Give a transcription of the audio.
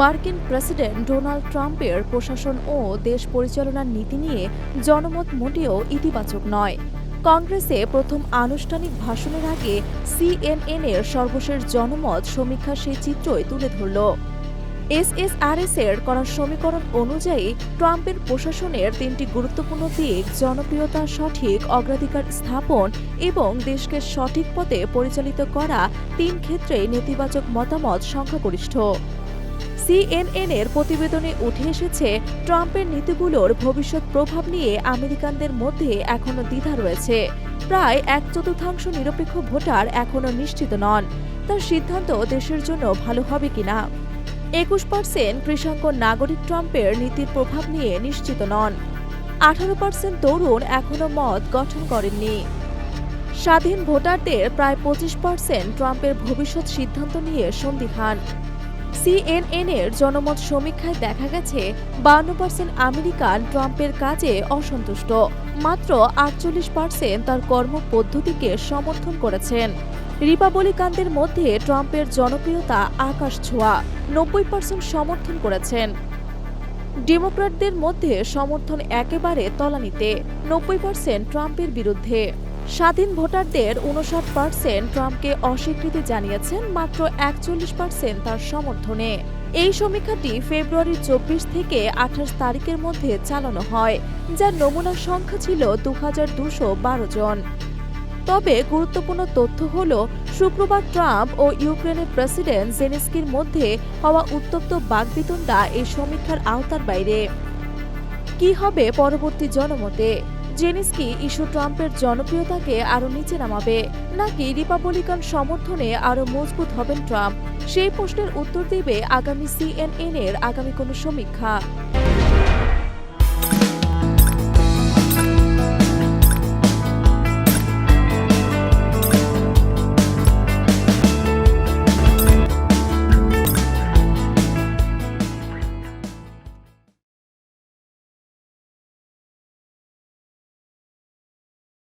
মার্কিন president Donald ট্রাম্পের প্রশাসন ও দেশ পরিচালনার নীতি নিয়ে জনমত মোটেও ইতিবাচক নয়। কংগ্রেসে প্রথম আনুষ্ঠানিক ভাষণের আগে সিএনএন এর সর্বশেষ জনমত সমীক্ষা সেই চিত্রই তুলে ধরল। এসএসআরএস এর করা সমীকরণ অনুযায়ী ট্রাম্পের প্রশাসনের তিনটি গুরুত্বপূর্ণ দিক জনপ্রিয়তা, সঠিক অগ্রাধিকার স্থাপন এবং দেশকে সঠিক পথে পরিচালিত করা তিন ক্ষেত্রে নেতিবাচক মতামত সংখ্যাগরিষ্ঠ। সিএনএন এর প্রতিবেদনে উঠে এসেছে, ট্রাম্পের নীতিগুলোর ভবিষ্যৎ প্রভাব নিয়ে আমেরিকানদের মধ্যে এখনও দ্বিধা রয়েছে। প্রায় এক চতুর্থাংশ নিরপেক্ষ ভোটার এখনও নিশ্চিত নন। তার সিদ্ধান্ত দেশের জন্য ভালো হবে কিনা? একুশ পার্সেন্ট কৃষাঙ্ক নাগরিক ট্রাম্পের নীতির প্রভাব নিয়ে নিশ্চিত নন। আঠারো পার্সেন্ট তরুণ এখনও মত গঠন করেননি। স্বাধীন ভোটারদের প্রায় পঁচিশ পার্সেন্ট ট্রাম্পের ভবিষ্যৎ সিদ্ধান্ত নিয়ে সন্দিহান। সিএনএন এর জনমত সমীক্ষায় দেখা গেছে বান্ন পার্সেন্ট আমেরিকান ট্রাম্পের কাজে অসন্তুষ্ট। মাত্র আটচল্লিশ পার্সেন্ট তার কর্মপদ্ধতিকে সমর্থন করেছেন। রিপাবলিকানদের মধ্যে ট্রাম্পের জনপ্রিয়তা আকাশ ছোঁয়া, নব্বই পার্সেন্ট সমর্থন করেছেন। ডেমোক্র্যাটদের মধ্যে সমর্থন একেবারে তলানিতে, নব্বই পার্সেন্ট ট্রাম্পের বিরুদ্ধে। স্বাধীন ভোটারদের উনষাট পার্সেন্ট ট্রাম্পকে অস্বীকৃতি জানিয়েছেন মাত্র একচল্লিশ পার্সেন্ট তার সমর্থনে। এই সমীক্ষাটি ফেব্রুয়ারির চব্বিশ থেকে আঠাশ তারিখের মধ্যে চালানো হয়, যার নমুনার সংখ্যা ছিল দু হাজার দুশো বারো জন। তবে গুরুত্বপূর্ণ তথ্য হল, শুক্রবার ট্রাম্প ও ইউক্রেনের প্রেসিডেন্ট জেনেস্কির মধ্যে হওয়া উত্তপ্ত বাগবিতণ্ডা এই সমীক্ষার আওতার বাইরে। কি হবে পরবর্তী জনমতে? জেনিস্কি ইস্যু ট্রাম্পের জনপ্রিয়তাকে আরও নিচে নামাবে, নাকি রিপাবলিকান সমর্থনে আরও মজবুত হবেন ট্রাম্প? সেই প্রশ্নের উত্তর দিবে আগামী সিএনএন এর আগামী কোনো সমীক্ষা।